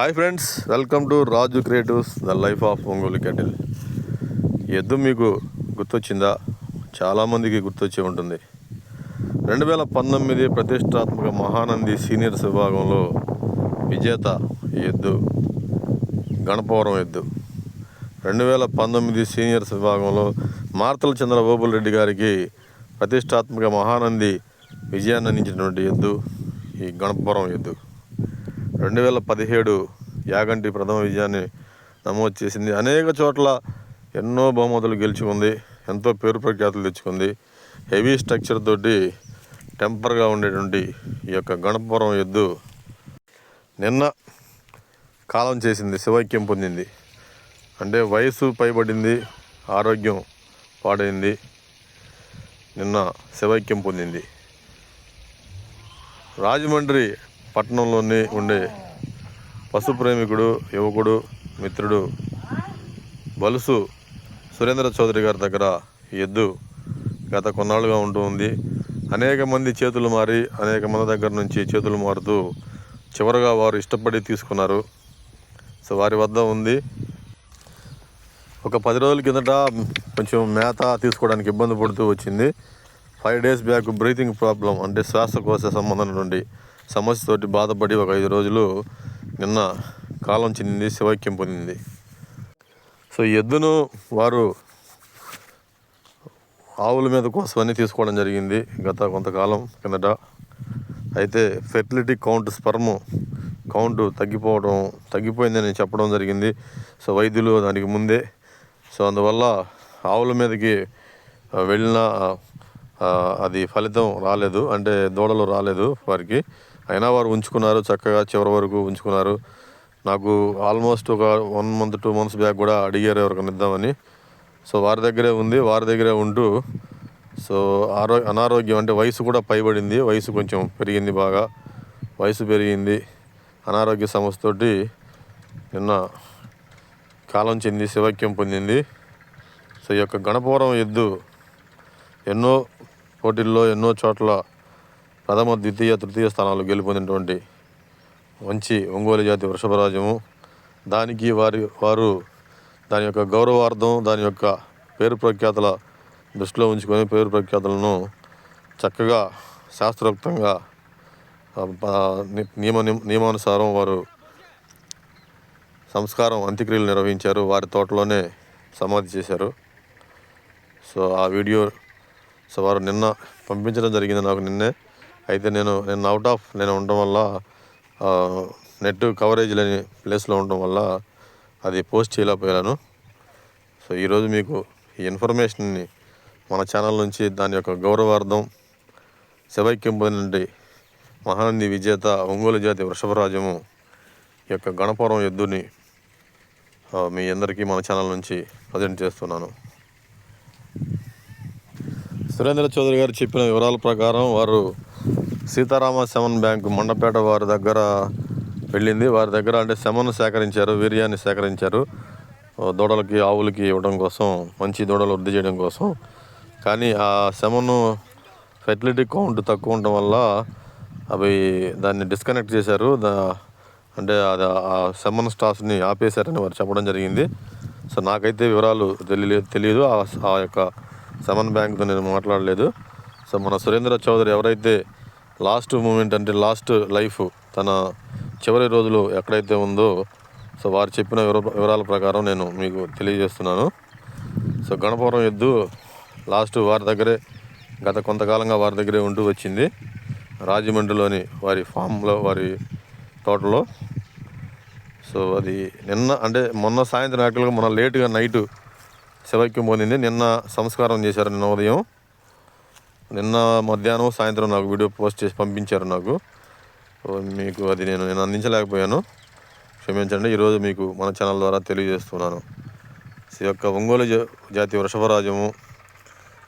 Hi friends welcome to Raju creatives the life of Ongole cattle. ఎద్దు మీకు గుర్తొచ్చిందా? చాలామందికి గుర్తొచ్చి ఉంటుంది. రెండు వేల పంతొమ్మిది ప్రతిష్టాత్మక మహానంది సీనియర్స్ విభాగంలో విజేత ఈ ఎద్దు గణపవరం ఎద్దు. రెండు వేల పంతొమ్మిది సీనియర్స్ విభాగంలో మార్తల చంద్ర ఓబుల్ రెడ్డి గారికి ప్రతిష్టాత్మక మహానంది విజయాన్ని అందించినటువంటి ఎద్దు ఈ గణపవరం ఎద్దు. రెండు వేల పదిహేడు యాగంటి ప్రథమ విజయాన్ని నమోదు చేసింది. అనేక చోట్ల ఎన్నో బహుమతులు గెలుచుకుంది ఎంతో పేరు ప్రఖ్యాతులు తెచ్చుకుంది. హెవీ స్ట్రక్చర్ తోటి టెంపర్గా ఉండేటువంటి ఈ యొక్క గణపురం ఎద్దు నిన్న కాలం చేసింది శివైక్యం పొందింది. అంటే వయసు పైబడింది ఆరోగ్యం పాడైంది నిన్న శివైక్యం పొందింది. రాజమండ్రి పట్టణంలోని ఉండే పశు ప్రేమికుడు యువకుడు మిత్రుడు బలుసు సురేంద్ర చౌదరి గారి దగ్గర ఈ ఎద్దు గత కొన్నాళ్ళుగా ఉంటూ ఉంది. అనేక మంది చేతులు మారి అనేక మంది దగ్గర నుంచి చేతులు మారుతూ చివరగా వారు ఇష్టపడి తీసుకున్నారు. సో వారి వద్ద ఉంది. ఒక పది రోజుల కిందట కొంచెం మేత తీసుకోవడానికి ఇబ్బంది పడుతూ వచ్చింది. Five days back breathing problem అంటే శ్వాసకోశ నుండి సమస్యతోటి బాధపడి ఒక ఐదు రోజులు నిన్న కాలం చెందింది శివైక్యం పొందింది. సో ఈ ఎద్దును వారు ఆవుల మీద కోసమని తీసుకోవడం జరిగింది గత కొంతకాలం కిందట. అయితే ఫెర్టిలిటీ కౌంట్ స్పర్మ్ కౌంట్ తగ్గిపోవడం తగ్గిపోయిందని చెప్పడం జరిగింది. సో వైద్యులు దానికి ముందే. సో అందువల్ల ఆవుల మీదకి వెళ్ళిన అది ఫలితం రాలేదు. అంటే దూడలు రాలేదు వారికి. అయినా వారు ఉంచుకున్నారు చక్కగా చివరి వరకు ఉంచుకున్నారు. నాకు ఆల్మోస్ట్ ఒక one month two months back కూడా అడిగారు ఎవరికైనా ఇద్దామని. సో వారి దగ్గరే ఉంది వారి దగ్గరే ఉంటూ సో ఆరో అనారోగ్యం అంటే వయసు కూడా పైబడింది వయసు కొంచెం పెరిగింది బాగా. వయసు పెరిగింది అనారోగ్య సమస్యతోటి నిన్న కాలం చెంది శివక్యం పొందింది. సో ఈ యొక్క గణపవరం ఎద్దు ఎన్నో పోటీల్లో ఎన్నో చోట్ల ప్రథమ ద్వితీయ తృతీయ స్థానాలు గెలుపొందినటువంటి మంచి ఒంగోలు జాతి వృషభరాజము. దానికి వారి వారు దాని యొక్క గౌరవార్థం దాని యొక్క పేరు ప్రఖ్యాతల దృష్టిలో ఉంచుకొని పేరు ప్రఖ్యాతలను చక్కగా శాస్త్రోక్తంగా నియమ నియమానుసారం వారు సంస్కారం అంత్యక్రియలు నిర్వహించారు. వారి తోటలోనే సమాధి చేశారు. సో ఆ వీడియో సో వారు నిన్న పంపించడం జరిగింది నాకు నిన్నే. అయితే నేను నేను అవుట్ ఆఫ్ నేను ఉండడం వల్ల నెట్ కవరేజ్ లేని ప్లేస్లో ఉండడం వల్ల అది పోస్ట్ చేయలేకపోయాను. సో ఈరోజు మీకు ఈ ఇన్ఫర్మేషన్ని మన ఛానల్ నుంచి దాని యొక్క గౌరవార్థం శివైక్యం నుండి మహానంది విజేత ఒంగోలు జాతి వృషభరాజము ఈ యొక్క గణపురం ఎద్దుని మీ అందరికీ మన ఛానల్ నుంచి ప్రజెంట్ చేస్తున్నాను. సురేంద్ర చౌదరి గారు చెప్పిన వివరాల ప్రకారం వారు సీతారామ శమన్ బ్యాంక్ మండపేట వారి దగ్గర వెళ్ళింది. వారి దగ్గర అంటే శమను సేకరించారు వీర్యాన్ని సేకరించారు. దూడలకి ఆవులకి ఇవ్వడం కోసం మంచి దూడలు వృద్ధి చేయడం కోసం. కానీ ఆ శమను ఫెర్టిలిటీ కౌంట్ తక్కువ ఉండటం వల్ల అవి దాన్ని డిస్కనెక్ట్ చేశారు. దా అంటే అది ఆ సెమన్ స్టాఫ్ని ఆపేశారని వారు చెప్పడం జరిగింది. సో నాకైతే వివరాలు తెలియలేదు తెలియదు. ఆ ఆ యొక్క సెమన్ బ్యాంక్తో నేను మాట్లాడలేదు. సో మన సురేంద్ర చౌదరి ఎవరైతే లాస్ట్ మూమెంట్ అంటే లాస్ట్ లైఫ్ తన చివరి రోజులు ఎక్కడైతే ఉందో సో వారు చెప్పిన వివర- వివరాల ప్రకారం నేను మీకు తెలియజేస్తున్నాను. సో గణపురం ఎద్దు లాస్ట్ వారి దగ్గరే గత కొంతకాలంగా వారి దగ్గరే ఉంటూ వచ్చింది. రాజమండ్రిలోని వారి ఫామ్లో వారి తోటలో. సో అది నిన్న అంటే మొన్న సాయంత్రం యాక్చువల్గా మొన్న లేటుగా నైటు శివైక్యం పొందింది నిన్న సంస్కారం చేశారు నిన్న ఉదయం. నిన్న మధ్యాహ్నం సాయంత్రం నాకు వీడియో పోస్ట్ చేసి పంపించారు నాకు. మీకు అది నేను నేను అందించలేకపోయాను. క్షమించండి ఈరోజు మీకు మన ఛానల్ ద్వారా తెలియజేస్తున్నాను. ఈ యొక్క ఒంగోలు జాతి వృషభరాజము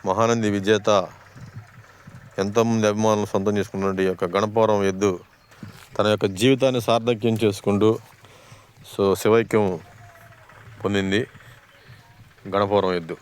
మహానంది విజేత ఎంతోమంది అభిమానులు సొంతం చేసుకున్నటువంటి యొక్క గణపవరం ఎద్దు తన యొక్క జీవితాన్ని సార్థక్యం చేసుకుంటూ సో శివైక్యం పొందింది గణపవరం ఎద్దు.